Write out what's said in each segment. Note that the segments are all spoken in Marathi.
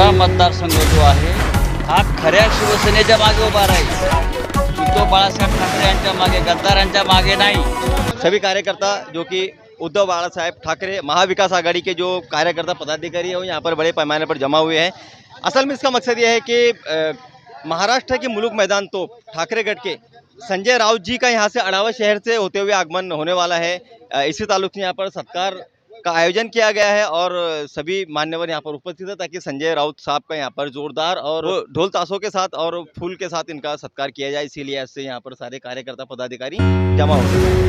मतदारसंघ जो आहे, हा खऱ्या शिवसेनेच्या मागे उभा राहील. उद्धव बाळासाहेब ठाकरे यांच्या मागे गद्दारांच्या मागे नाही. सभी कार्यकर्ता, जो कि उद्धव बाला साहेब ठाकरे महाविकास आघाड़ी के जो कार्यकर्ता पदाधिकारी हैं, वो यहाँ पर बड़े पैमाने पर जमा हुए हैं। असल में इसका मकसद ये है कि महाराष्ट्र के मुलुक मैदान तो ठाकरे गढ़ के, संजय राउत जी का यहाँ से अड़ावा शहर से होते हुए आगमन होने वाला है। इसी ताल्लुक से यहाँ पर सत्कार का आयोजन किया गया है और सभी मान्यवर यहाँ पर उपस्थित है ताकि संजय राउत साहब का यहाँ पर जोरदार और ढोल ताशों के साथ और फूल के साथ इनका सत्कार किया जाए। इसीलिए ऐसे यहाँ पर सारे कार्यकर्ता पदाधिकारी जमा हो रहे हैं।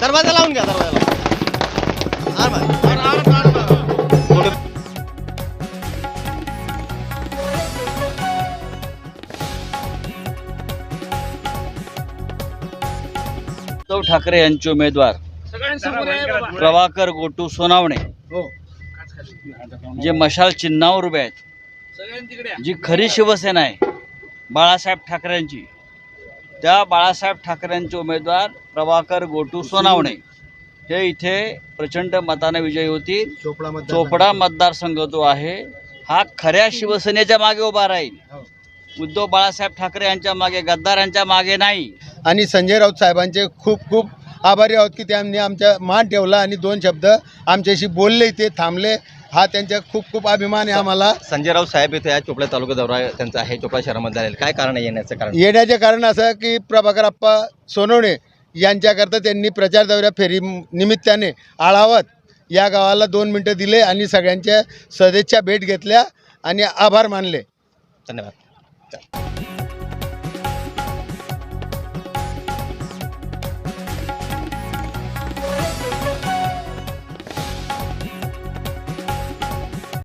दरवाज़ा घ्या दरवाज़ा लावून. उद्धव ठाकरे यांचे उमेदवार प्रभाकर गोटू सोनावणे जे मशाल चिन्हावर उभे आहेत जी खरी शिवसेना आहे बाळासाहेब ठाकरेंची. त्या बाळासाहेब ठाकरेंचे उमेदवार प्रभाकर गोटू सोनावणे. हे इथे प्रचंड मताने विजयी होतील. चोपडा मतदारसंघ. जो आहे हा खऱ्या शिवसेनेच्या मागे उभा राहील. उद्धव बाळासाहेब ठाकरे यांच्या मागे गद्दारांच्या मागे नाही. आणि संजय राऊत साहेबांचे खूप खूप आभारी आहोत की त्यांनी आमच्या मान ठेवला आणि दोन शब्द आमच्याशी बोलले ते थांबले. हा त्यांचा खूप खूप अभिमान आहे आम्हाला. संजय राऊत साहेब इथे आज चोपडा तालुका दौरा त्यांचा आहे चोपडा शहरामध्ये झालेला काय कारण आहे येण्याचं कारण? येण्याचे कारण असं की प्रभाकर आप्पा सोनवणे यांच्याकरता त्यांनी प्रचार दौऱ्या फेरी निमित्ताने आळावत या गावाला दोन मिनटं दिले आणि सगळ्यांच्या सदेच्छा भेट घेतल्या आणि आभार मानले. धन्यवाद.